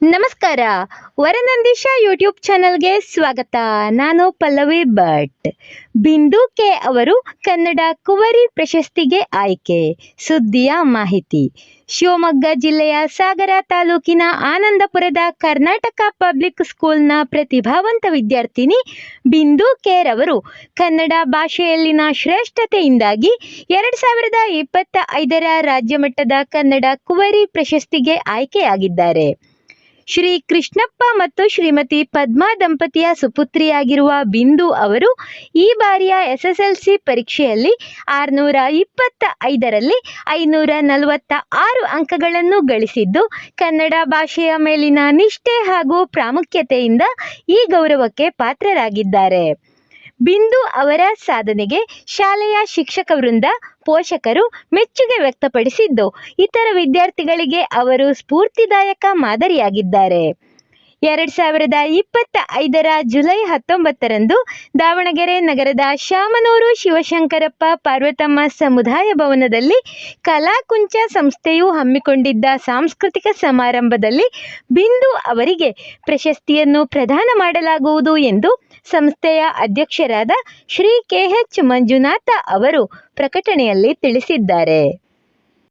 ನಮಸ್ಕಾರ. ವರನಂದೀಶ ಯೂಟ್ಯೂಬ್ ಚಾನಲ್ಗೆ ಸ್ವಾಗತ. ನಾನು ಪಲ್ಲವಿ ಭಟ್. ಬಿಂದು ಕೆ ಅವರು ಕನ್ನಡ ಕುವರಿ ಪ್ರಶಸ್ತಿಗೆ ಆಯ್ಕೆ. ಸುದ್ದಿಯ ಮಾಹಿತಿ. ಶಿವಮೊಗ್ಗ ಜಿಲ್ಲೆಯ ಸಾಗರ ತಾಲೂಕಿನ ಆನಂದಪುರದ ಕರ್ನಾಟಕ ಪಬ್ಲಿಕ್ ಸ್ಕೂಲ್ನ ಪ್ರತಿಭಾವಂತ ವಿದ್ಯಾರ್ಥಿನಿ ಬಿಂದು ಕೇರ್ ಅವರು ಕನ್ನಡ ಭಾಷೆಯಲ್ಲಿನ ಶ್ರೇಷ್ಠತೆಯಿಂದಾಗಿ ಎರಡು ಸಾವಿರದ ಇಪ್ಪತ್ತ ಐದರ ರಾಜ್ಯಮಟ್ಟದ ಕನ್ನಡ ಕುವರಿ ಪ್ರಶಸ್ತಿಗೆ ಆಯ್ಕೆಯಾಗಿದ್ದಾರೆ. ಶ್ರೀ ಕೃಷ್ಣಪ್ಪ ಮತ್ತು ಶ್ರೀಮತಿ ಪದ್ಮಾ ದಂಪತಿಯ ಸುಪುತ್ರಿಯಾಗಿರುವ ಬಿಂದು ಅವರು ಈ ಬಾರಿಯ ಎಸ್ಎಸ್ಎಲ್ಸಿ ಪರೀಕ್ಷೆಯಲ್ಲಿ ಆರುನೂರ ಇಪ್ಪತ್ತ ಐದರಲ್ಲಿ ಐನೂರ ನಲವತ್ತ ಆರು ಅಂಕಗಳನ್ನು ಗಳಿಸಿದ್ದು, ಕನ್ನಡ ಭಾಷೆಯ ಮೇಲಿನ ನಿಷ್ಠೆ ಹಾಗೂ ಪ್ರಾಮುಖ್ಯತೆಯಿಂದ ಈ ಗೌರವಕ್ಕೆ ಪಾತ್ರರಾಗಿದ್ದಾರೆ. ಬಿಂದು ಅವರ ಸಾಧನೆಗೆ ಶಾಲೆಯ ಶಿಕ್ಷಕ ವೃಂದ ಪೋಷಕರು ಮೆಚ್ಚುಗೆ ವ್ಯಕ್ತಪಡಿಸಿದ್ದು ಇತರ ವಿದ್ಯಾರ್ಥಿಗಳಿಗೆ ಅವರು ಸ್ಫೂರ್ತಿದಾಯಕ ಮಾದರಿಯಾಗಿದ್ದಾರೆ. ಎರಡು ಸಾವಿರದ ಇಪ್ಪತ್ತ ಐದರ ಜುಲೈ ಹತ್ತೊಂಬತ್ತರಂದು ದಾವಣಗೆರೆ ನಗರದ ಶಾಮನೂರು ಶಿವಶಂಕರಪ್ಪ ಪಾರ್ವತಮ್ಮ ಸಮುದಾಯ ಭವನದಲ್ಲಿ ಕಲಾಕುಂಚ ಸಂಸ್ಥೆಯು ಹಮ್ಮಿಕೊಂಡಿದ್ದ ಸಾಂಸ್ಕೃತಿಕ ಸಮಾರಂಭದಲ್ಲಿ ಬಿಂದು ಅವರಿಗೆ ಪ್ರಶಸ್ತಿಯನ್ನು ಪ್ರದಾನ ಮಾಡಲಾಗುವುದು ಎಂದು ಸಂಸ್ಥೆಯ ಅಧ್ಯಕ್ಷರಾದ ಶ್ರೀ ಕೆ ಎಚ್ ಮಂಜುನಾಥ ಅವರು ಪ್ರಕಟಣೆಯಲ್ಲಿ ತಿಳಿಸಿದ್ದಾರೆ.